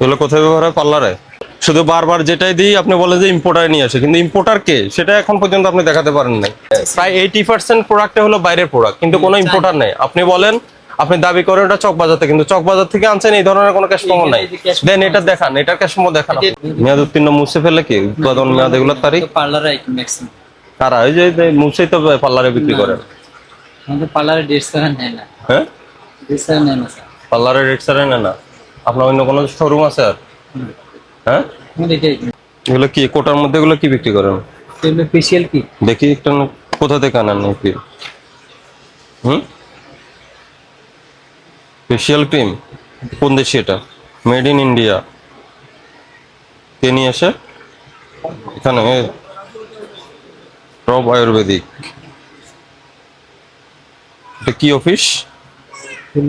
এগুলো কোথায় ব্যবহার হয়? পার্লারে। শুধু বারবার যেটাই দিই আপনি বলেন যে ইম্পোর্টার নিয়ে আসে। কিন্তু ইম্পোর্টার কে? সেটা এখন পর্যন্ত আপনি দেখাতে পারেন নাই। প্রায় এইটি পার্সেন্ট প্রোডাক্টে হলো বাইরের প্রোডাক্ট কিন্তু কোনো ইম্পোর্টার নেই। আপনি বলেন আপনি দাবি করেন ওটা চকবাজার থেকে কিন্তু চকবাজার থেকে আনছেন এই ধরনের কোনো ক্যাশ মেমো নাই। দেন এটা দেখান এটার ক্যাশ মেমো দেখান মেয়াদ উত্তীর্ণ মুছে ফেলে কি? উৎপাদন মেয়াদ এগুলোর তারিখ? পার্লারে কারা? ওই যে মুছেই তো পার্লারে বিক্রি করেন। আমাদের পার্লারে ডেট ছাড়া নেয় না। হ্যাঁ? ডেট নেয় না স্যার। পার্লারের রেট ছাড়া না। আপনার অন্য কোনো শোরুম আছে আর? হ্যাঁ? এগুলো কি কোটার মধ্যে এগুলো কি বিক্রি করেন? এগুলো ফেসিয়াল কি দেখি একটা কোথা থেকে আনেন নাকি হুম? ফেশিয়াল ক্রিম কোন দেশে এটা? মেড ইন ইন্ডিয়া কে নিয়ে আসে? এখানে রব আয়ুর্বেদিক। এটা কি অফিস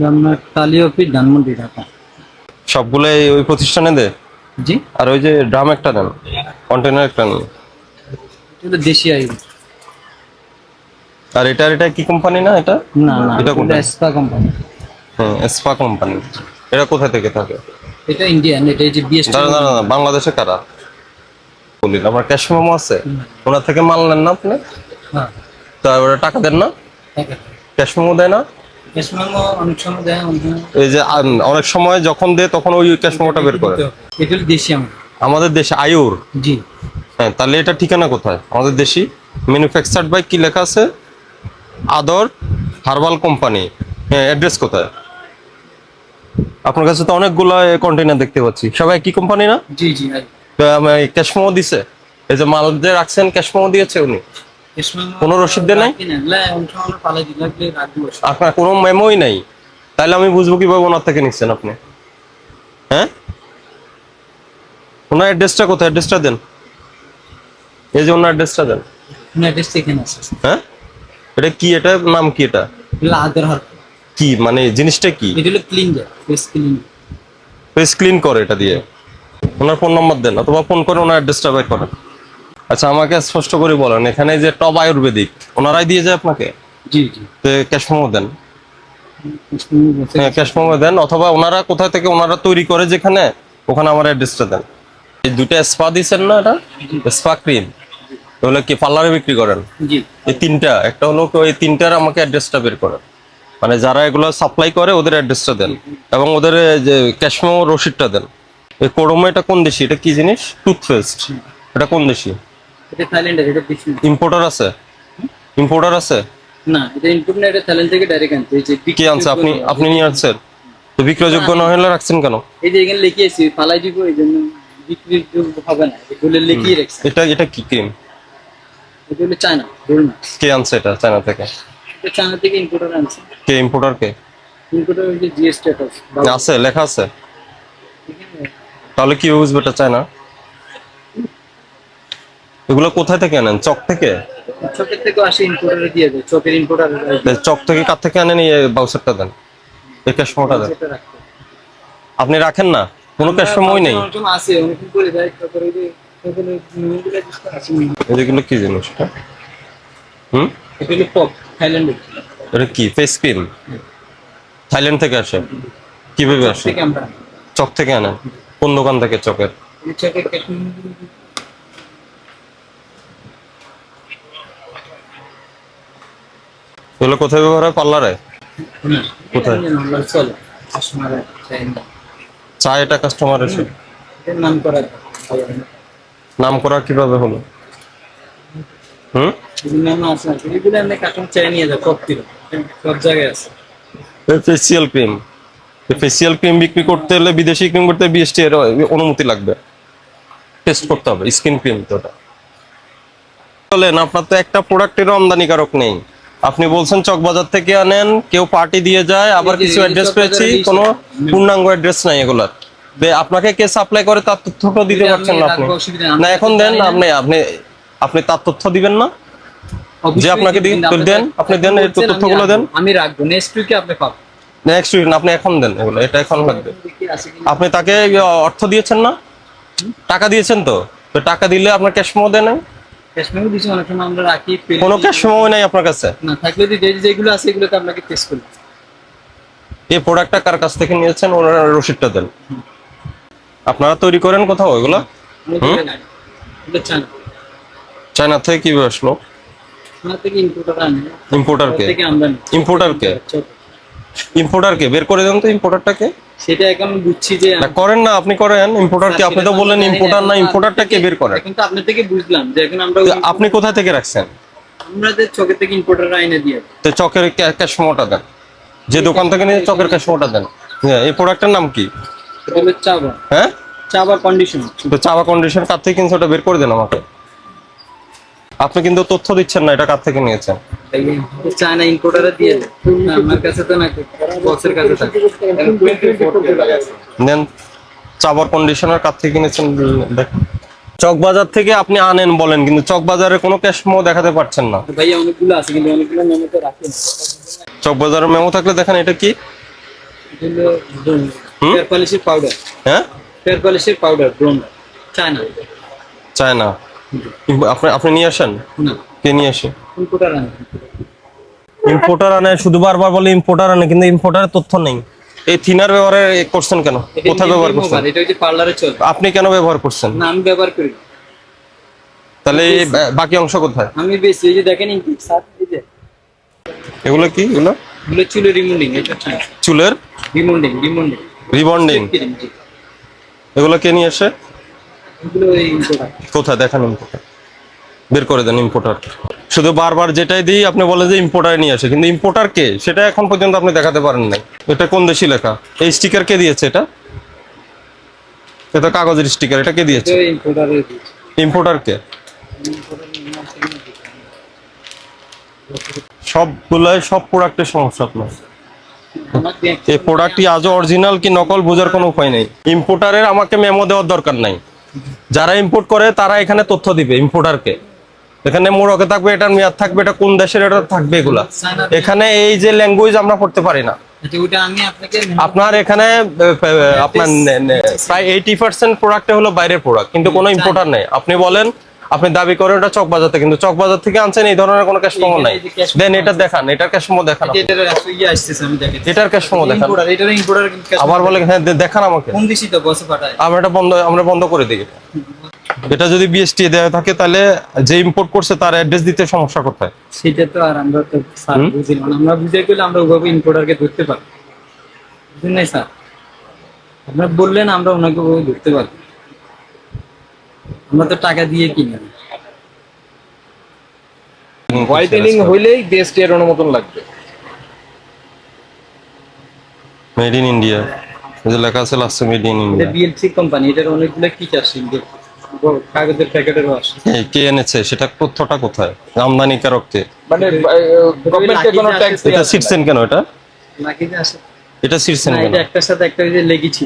আপনার কালী অফিস ধানমন্ডি ঢাকা। সবগুলো ওই প্রতিষ্ঠানে দে? জি। আর ওই যে ড্রাম একটা দেন কন্টেনার একটা নেন। এগুলো দেশি আইব আর এটা এটা কি কোম্পানি না এটা? না না এটা কোনটা? Spa company. হ্যাঁ স্পা কোম্পানি। এটা কোথা থেকে থাকে? এটা ইন্ডিয়ান এটা এই যে বিএসটি দাঁড়া দাঁড়া দাঁড়া, বাংলাদেশে কারা? বলি আমার ক্যাশ মেমো আছে। ওনার থেকে মাল নেন না আপনি? হ্যাঁ। তা ওরা টাকা দেন না? ক্যাশ মেমো দেয় না? অনেক সময় দেয় অনেক সময় এই যে অনেক সময় যখন দেয় তখন ওই ক্যাশমোটা বের করে। এটা দেশি আমাদের। দেশে আয়ুর জি। হ্যাঁ তাহলে এটা ঠিকানা কোথায়? আমাদের দেশি ম্যানুফ্যাকচার্ড বাই কি লেখা আছে? আদর হার্বাল কোম্পানি। হ্যাঁ অ্যাড্রেস কোথায়? আপনার কাছে তো অনেকগুলো কন্টেনার দেখতে পাচ্ছি। সবাই কি কোম্পানি না? জি জি আইব ক্যাশ মেমো দিছে? এই যে মাল যে রাখছেন ক্যাশ মেমো দিয়েছে উনি? কোনো রসিদ দেয় নাই? আপনার কোনো মেমোই নাই? তাহলে আমি বুঝব কীভাবে ওনার থেকে নিচ্ছেন আপনি। হ্যাঁ? ওনার অ্যাড্রেসটা কোথায়? অ্যাড্রেসটা দেন। এই যে ওনার অ্যাড্রেসটা দেন। হ্যাঁ? এটা কি এটা? নাম কি এটা? কি? মানে জিনিসটা কি? ফেস ক্লিন করে এটা দিয়ে। ওনার ফোন নাম্বার দেন অথবা ফোন করে ওনার অ্যাড্রেসটা বের করেন। আচ্ছা আমাকে স্পষ্ট করে বলেন এখানে যে টপ আয়ুর্বেদিক ওনারাই দিয়ে যায় আপনাকে? জি জি। তো ক্যাশ মেমো দেন। ক্যাশ মেমো বলতে হ্যাঁ ক্যাশ দেন অথবা ওনারা কোথা থেকে ওনারা তৈরি করে যেখানে ওখানে আমার অ্যাড্রেসটা দেন। এই দুটো স্পা দিচ্ছেন না এটা? Spa cream. এগুলো কি পার্লারে বিক্রি করেন? এই তিনটা একটা হলো ওই তিনটার আমাকে অ্যাড্রেসটা বের করেন। মানে যারা এগুলো সাপ্লাই করে ওদের অ্যাড্রেসটা দেন। এবং ওদের যে ক্যাশ মেমো রসিদটা দেন। এই কোরমা এটা কোন দেশি? এটা কি জিনিস? টুথপেস্ট। এটা কোন দেশি? এটা থাইল্যান্ডের এটা বেশি ইম্পোর্টার আছে? ইম্পোর্টার আছে? না এটা ইনপুট না এটা থাইল্যান্ড থেকে ডাইরেক্ট এই যে কে আনছে? আপনি আপনি নিয়ে আসছেন? তো বিক্রয়যোগ্য না হলে রাখছেন কেন? এই যে এখানে লিখিয়েছি ফালাই দিব এই জন্য বিক্রির যোগ্য হবে না। এগুলো লিখিয়ে রাখছে। এটা এটা কি ক্রিম এটা হলো চায়না রোল কে আনছে এটা চায়না থেকে? এটা চায়না থেকে ইম্পোর্টার আনছে। কে ইম্পোর্টার কে? ইম্পোর্টার যে জিএস স্ট্যাটাস আছে লেখা আছে। তাহলে কি বুঝবে এটা চায়না? এগুলো কোথায় থেকে আনেন? চক থেকে? চকের থেকে আসে ইম্পোর্টারে দিয়ে দেয়। চকের ইম্পোর্টার চক থেকে কার থেকে আনেন? এই বাউসারটা দেন। এই ক্যাশমোটা দেন। আপনি রাখেন না? কোনো ক্যাশমোই নেই। করে তারপরে এগুলো কি জিনিস? হুম? এটা পপ থাইল্যান্ডের। এটা কি? ফেস ক্রিম থাইল্যান্ড থেকে আসে? কীভাবে। চক থেকে আনেন? কোন দোকান থেকে চকের? চকের এগুলো কোথায় ব্যবহার হয়? পার্লারে? কোথায়? চা এটা কাস্টমার এসে নাম করা নাম করা কীভাবে হলো? হুম? ফেসিয়াল ক্রিম ফেসিয়াল ক্রিম বিক্রি করতে হলে বিদেশি ক্রিম করতে বিএসটি এর অনুমতি লাগবে। টেস্ট করতে হবে স্কিন ক্রিম তো ওটা। আপনার তো একটা প্রোডাক্টেরও আমদানিকারক নেই। আপনি বলছেন চকবাজার থেকে আনেন কেউ পার্টি দিয়ে যায় আবার কিছু অ্যাড্রেস পেয়েছি কোনো পূর্ণাঙ্গ অ্যাড্রেস নাই এগুলার। আপনাকে কে সাপ্লাই করে তার তথ্যটা দিতে পারছেন না আপনি। না এখন দেন আপনি আপনি আপনি তার তথ্য দিবেন না। যে আপনাকে দেন, আপনি দেন, এই তথ্যগুলো দেন। আমি রাখব নেক্সট উইকে আপনি পাবেন। নেক্সট উইক আপনি এখন দেন এগুলো এটা এখন লাগবে। আপনি তাকে অর্থ দিয়েছেন না? টাকা দিয়েছেন তো? তো টাকা দিলে আপনার ক্যাশ মেমো দেন নাই? ক্যাশমেমো দিছি অনেক সময় আমরা রাখি কোনো ক্যাশ মেমো নাই আপনার কাছে? না থাকলে যে- যেগুলো আছে এগুলোকে আপনাকে টেস্ট করি। এই প্রোডাক্টটা কার কাছ থেকে নিয়েছেন? ওনার রসিদটা দেন। আপনারা তৈরি করেন কোথাও এগুলো চায়না থেকে কীভাবে আসলো? ইম্পোর্টার কে? ইম্পোর্টার কে? ইম্পোর্টার কে? বের করে দেন তো ইম্পোর্টারটা কে সেটা এখন বুঝছি যে করেন না আপনি করেন ইম্পোর্টার কে আপনি তো বললেন ইম্পোর্টার না ইম্পোর্টারটা কে বের করেন? এখন তো আপনার থেকে বুঝলাম যে এখন আমরা আপনি কোথা থেকে রাখছেন? আমাদের চোখের থেকে ইম্পোর্টার আইনে দিয়ে তো চকের ক্যাশ মোটা দেন। যে দোকান থেকে নিয়ে চকের ক্যাশ মোটা দেন। হ্যাঁ, এই প্রোডাক্টের নাম কি? চাবা হ্যাঁ? চাবা কন্ডিশন তো চাওয়া কন্ডিশন কার থেকে কিনছে ওটা বের করে দেন আমাকে। আপনি কিন্তু তথ্য দিচ্ছেন না এটা কার থেকে নিয়েছেন? চায়না ইম্পোর্টারে দিয়ে আমার কাছে তো না বসের কাছে থাকে। এখন 24 কে লাগে আছে। দেন চাবার কন্ডিশনার কার থেকে কিনেছেন দেখেন চকবাজার থেকে আপনি আনেন বলেন কিন্তু চকবাজারে কোনো ক্যাশ মো দেখাতে পারছেন না। ভাইয়া অনেকগুলো আছে কিন্তু অনেকগুলো মেমোতে রাখি না। চকবাজারের মেমো থাকলে দেখেন এটা কি? ফেয়ার পলিশের পাউডার হ্যাঁ? ফেয়ার পলিশের পাউডার ব্রোন চায়না চায়না আপনি আপনি নিয়ে আসেন? কে নিয়ে আসে? ইম্পোর্টার আনে। ইম্পোর্টার আনে শুধু বারবার বলে ইম্পোর্টার আনে কিন্তু ইম্পোর্টারের তথ্য নেই। এই থিনার ব্যবহারে করছেন কেন? কোথায় ব্যবহার করছেন? এটা হচ্ছে পার্লারে চলে আপনি কেন ব্যবহার করছেন? না আমি ব্যবহার করি তাহলে বাকি অংশ কোথায়? আমি বেশি এই যে দেখেন ইনপুট সার এই যে। এগুলো কি? এগুলো? এগুলো চুলে রিমুন্ডিং এটা চুলের? রিমুন্ডিং রিমুন্ডিং রিবন্ডিং এগুলো কে নিয়ে আসে? কোথায়? দেখান ইম্পোর্টার বের করে দেন ইম্পোর্টার শুধু বারবার যেটাই দিই আপনি বলেন যে ইম্পোর্টার নিয়ে আসে। কিন্তু ইম্পোর্টার কে? সেটা এখন পর্যন্ত আপনি দেখাতে পারেন নাই। এটা কোন দেশি লেখা? এই স্টিকার কে দিয়েছে এটা? এটা কাগজের স্টিকার এটা কে দিয়েছে? ইম্পোর্টার কে? সবগুলাই সব প্রোডাক্টের সমস্যা আপনার। এই প্রোডাক্টটি আজও অরিজিনাল কি নকল বোঝার কোনো উপায় নেই। ইম্পোর্টারের আমাকে মেমো দেওয়ার দরকার নাই। যারা ইম্পোর্ট করে তারা এখানে তথ্য দিবে ইম্পোর্টারকে এখানে মোরকে থাকবে এটার মেয়াদ থাকবে এটা কোন দেশের এটা থাকবে এগুলা। এখানে এই যে ল্যাঙ্গুয়েজ আমরা পড়তে পারি না। আপনার এখানে আপনার প্রায় এইটি পার্সেন্ট প্রোডাক্ট হলো বাইরের প্রোডাক্ট কিন্তু কোনো ইম্পোর্টার নেই। আপনি বলেন আপনি দাবি করেন ওটা চকবাজার থেকে কিন্তু চকবাজার থেকে আনছেন এই ধরনের কোনো ক্যাশ মোমো নাই। দেন এটা দেখান এটার ক্যাশ মোমো দেখান। এটার ইয়ে দেখেন। ক্যাশ মোমো দেখান আবার বলে হ্যাঁ দেখান আমাকে। কোন দেশি বসে পাঠায়। আমরা এটা বন্ধ আমরা বন্ধ করে দিই এটা। যদি বিএসটি দেওয়া থাকে তাহলে যে ইম্পোর্ট করছে তার অ্যাড্রেস দিতে সমস্যা কোথায়? সেটা তো আর আমরা তো স্যার হুম? বুঝি না। আমরা বুঝে গেলে আমরা ওভাবে ইম্পোর্টারকে ধরতে পারি বুঝলেন স্যার আপনারা বললেন আমরা ওনাকে ওভাবে ধরতে পারি আমরা তো টাকা দিয়ে কিনি। হোয়াইটেনিং হইলেই বেস্ট এর মতন লাগবে। মেড ইন ইন্ডিয়া যে লেখা আছে লাস্টে মেড ইন এটা ইন্ডিয়া বিএলসি কোম্পানি এটার অনেকগুলো ফিচার আছে কাগজের প্যাকেটেরও আসে কে এনেছে সেটা তথ্যটা কোথায়? মানে কোনো ট্যাক্স এটা সিটসেন কেন এটা? নাকি এটা সিটসেন কেন? এটা একটার সাথে একটা যে লেগেছি।